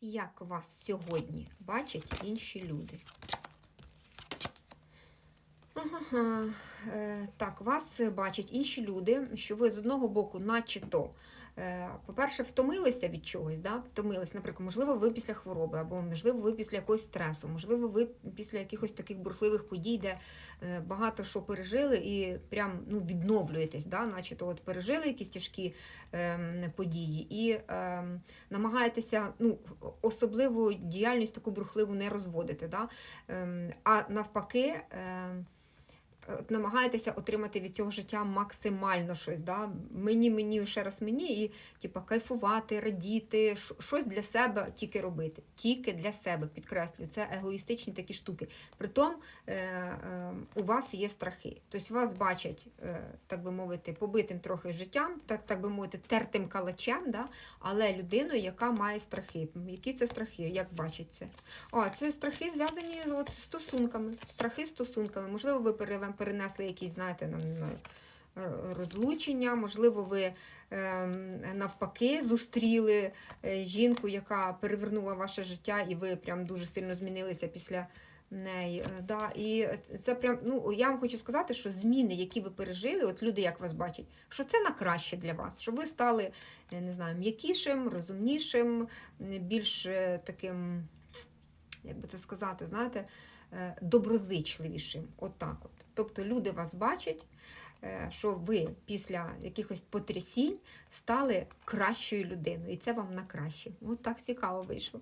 Як вас сьогодні бачать інші люди? Ага, е, так, вас бачать інші люди, що ви з одного боку, наче-то, е, по-перше, втомилися від чогось, да? втомились, наприклад, можливо, ви після хвороби, або можливо, ви після якогось стресу, можливо, ви після якихось таких бурхливих подій, де е, багато що пережили, і прям ну, відновлюєтесь, да? наче-то от пережили якісь тяжкі е, події, і е, намагаєтеся ну, особливу діяльність таку бурхливу не розводити. Да? Е, а навпаки. Е, намагаєтеся отримати від цього життя максимально щось. Да? Мені, мені, ще раз мені, і типу, кайфувати, радіти, щось для себе тільки робити. Тільки для себе, підкреслюю, це егоїстичні такі штуки. Притом е, е, у вас є страхи. Тобто вас бачать, е, так би мовити, побитим трохи життям, так, так би мовити, тертим калачем, да? але людиною, яка має страхи. Які це страхи? Як бачить це? О, це страхи зв'язані з стосунками. Страхи стосунками. Можливо, ви пере- перенесли якісь, знаєте, е, розлучення, можливо, ви ем, навпаки зустріли е, жінку, яка перевернула ваше життя, і ви прям дуже сильно змінилися після неї. Е, Да, і це прям, ну, я вам хочу сказати, що зміни, які ви пережили, от люди як вас бачать, що це на краще для вас, що ви стали, не знаю, м'якішим, розумнішим, більш таким як би це сказати, знаєте, е, доброзичливішим. Отак от. Тобто люди вас бачать, е, що ви після якихось потрясінь стали кращою людиною. І це вам на краще. От так цікаво вийшло.